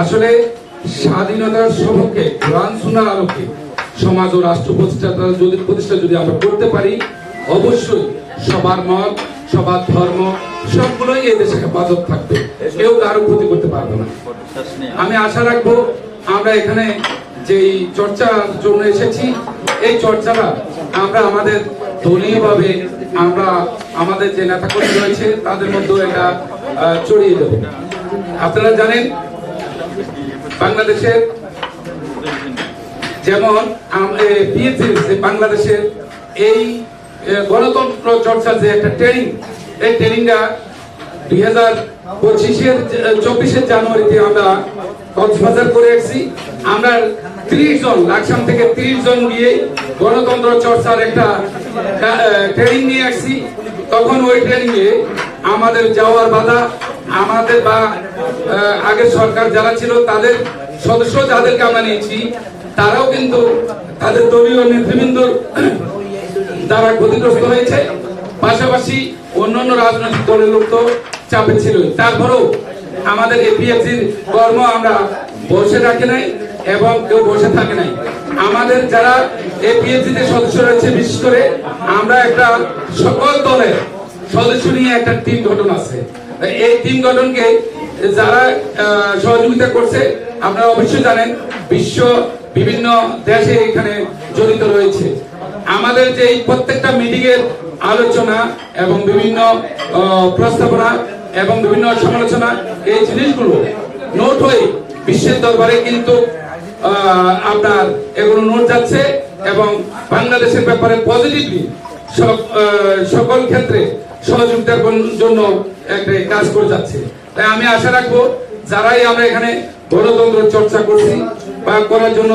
আসলে স্বাধীনতার সপক্ষে কোরআন শোনার আলোকে সমাজ ও রাষ্ট্র প্রতিষ্ঠা যদি প্রতিষ্ঠা যদি আমরা করতে পারি, অবশ্যই সবার মত, সবার ধর্ম, সবগুলোই এই দেশে হেফাজত থাকবে। কেউ কারও ক্ষতি করতে পারবে না। আমি আশা রাখব আমরা এখানে যেই চর্চার জন্য এসেছি, এই চর্চাটা আমরা আমাদের দলীয়ভাবে আমরা আমাদের যে নেতাকর্মী রয়েছে, তাদের মধ্যেও এটা ছড়িয়ে দেব। আপনারা জানেন বাংলাদেশের যেমন পিএসসি বাংলাদেশের এই গণতন্ত্র চর্চার যে একটা ট্রেনিং এই ট্রেনিংটা দুই হাজার পঁচিশের চব্বিশের জানুয়ারিতে আমরা কক্সবাজার করে এসেছি আমরা ত্রিশ জন, লাকসাম থেকে ত্রিশ জন গিয়ে গণতন্ত্র চর্চার একটা ট্রেনিং নিয়ে আসছি। তখন ওই ট্রেনিং এ আমাদের যাওয়ার বাধা, আমাদের বা আগের সরকার যারা ছিল, তাদের সদস্য যাদেরকে আমরা নিয়েছি, তারাও কিন্তু তাদের দলীয় নেতৃবৃন্দর দ্বারা ক্ষতিগ্রস্ত হয়েছে। পাশাপাশি অন্যান্য রাজনৈতিক দলের লোক তো চাপে ছিল তারপরেও আমাদের এপিএসসির কর্ম আমরা বসে রাখি নাই এবং কেউ বসে থাকে নাই। আমাদের যারা এপিএসসি তে সদস্য রয়েছে, বিশেষ করে আমরা একটা সকল দলের সদস্য নিয়ে একটা টিম গঠন আছে। এই টিম গঠনকে যারা সহযোগিতা করছে, আপনারা অবশ্যই জানেন, বিশ্ব বিভিন্ন দেশে এখানে জড়িত রয়েছে। আমাদের যে প্রত্যেকটা মিটিং এর আলোচনা এবং বিভিন্ন প্রস্তাবনা এবং বিভিন্ন সমালোচনা, এই জিনিসগুলো নোট হয়ে বিশ্বের দরবারে কিন্তু আপনার এগুলো নোট যাচ্ছে এবং বাংলাদেশের ব্যাপারে পজিটিভলি সকল ক্ষেত্রে সহযোগিতার জন- জন্য একটা কাজ করে যাচ্ছে। তাই আমি আশা রাখব যারাই আমরা এখানে গণতন্ত্র চর্চা করছি বা করার জন্য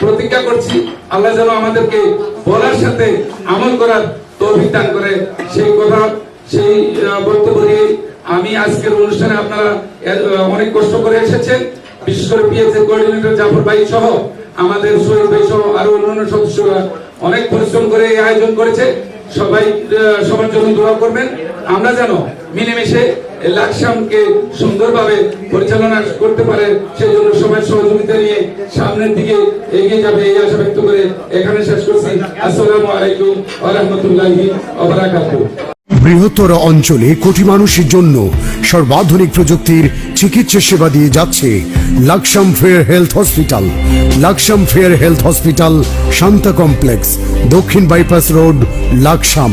প্রতিজ্ঞা করছি, আল্লাহ যেন আমাদেরকে বলার সাথে আমল করার তৌফিক করে। সেই কথা, সেই বক্তব্য দিয়ে আমি আজকের অনুষ্ঠানে আপনারা অনেক কষ্ট করে এসেছেন। বিশেষ করে পিএসএ কোঅর্ডিনেটর জাফর ভাই সহ আমাদের শহীদ ভাই সহ আরও অন্যান্য সদস্যরা অনেক পরিশ্রম করে এই আয়োজন করেছে। সবাই সবার জন্য দোয়া করবেন। আমরা যেন মিলেমিশে লাকসামকে সুন্দরভাবে পরিচালনা করতে পারে সেই জন্য সবাই সহযোগিতা নিয়ে সামনের দিকে এগিয়ে যাবে এই আশা ব্যক্ত করে এখানে শেষ করছি। আসসালামু আলাইকুম বারাকাতুহু। বৃহত্তর অঞ্চলে কোটি মানুষের জন্য সর্বাধুনিক প্রযুক্তির চিকিৎসা সেবা দিয়ে যাচ্ছে Laksam Fair Health Hospital. Laksam Fair Health Hospital Shanta Complex, দক্ষিণ বাইপাস রোড, লাকসাম।